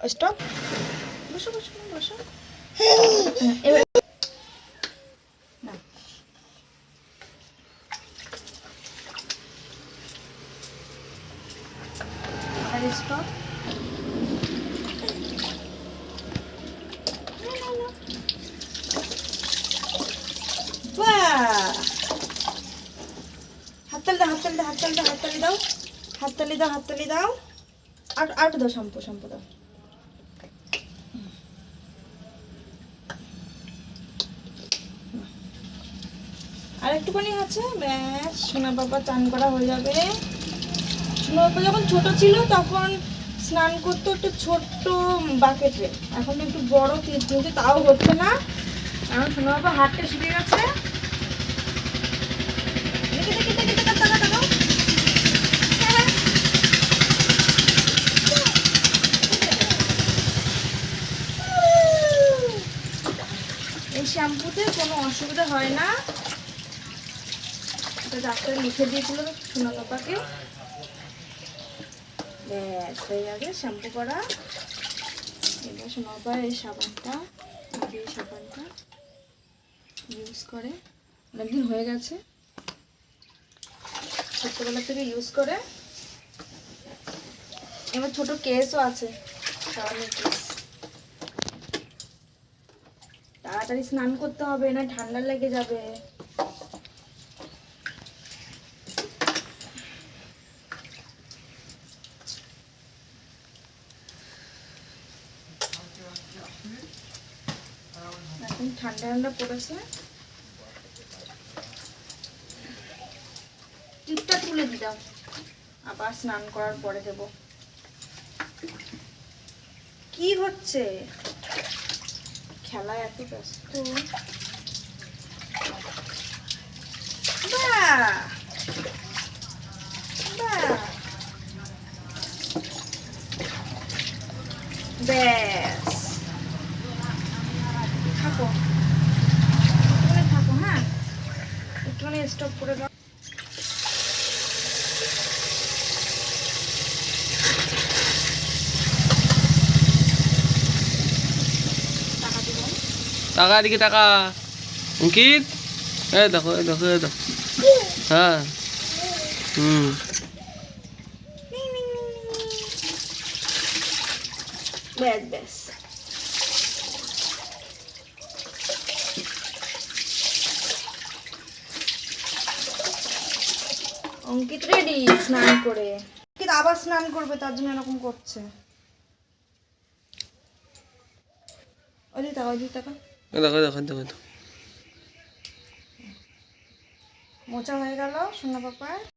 Stop বসো বসো বসো। হ্যাঁ, এবার স্টপ হাততালি দাও হাততালি দাও হাততালি দাও হাততালি দাও হাততালি দাও। হাততালি দাও আর আর দাও শ্যাম্পু শ্যাম্পু দাও। আর একটুখানি আছে ব্যাস, সোনা বাবা চান করা হয়ে যাবে। সোনা বাবা যখন ছোট ছিল, তখন স্নান করতো একটু ছোট্ট বাকেটে। এখন একটু বড় কিন্তু তাও হচ্ছে না। কারণ সোনা বাবা হাতটা শিখে গেছে। এই শ্যাম্পুতে কোনো অসুবিধা হয় না। ডাক্তার লিখে দিয়েছিল সোনা পাপাকে ব্যাস, হয়ে গেছে শ্যাম্পু করা। এবার সোনা এই সাবানটা এই সাবানটা ইউজ করে। অনেকদিন হয়ে গেছে। ছোট্টবেলা থেকে ইউজ করে। এবার ছোট কেসও আছে। তাড়াতাড়ি স্নান করতে হবে, না ঠান্ডা লেগে যাবে। এখন ঠান্ডা ঠান্ডা পড়েছে। টিপটা তুলে দিলাম আবার স্নান করার পরে দেব। কি হচ্ছে? খেলায় এত ব্যস্ত! ব্যাস। থাকো। একটুখানি থাকো হ্যাঁ? একটুখানি স্টপ করে দাও। টাকা দিকে টাকা অঙ্কিত? এ দেখো এ দেখো এ দেখো। হ্যাঁ। হুম। ব্যাস ব্যাস। অঙ্কিত রেডি স্নান করে। অঙ্কিত আবার স্নান করবে তার জন্য এরকম করছে। ওই ওই দেখো দেখো দেখো। মোচা হয়ে গেল সোনা পাপার।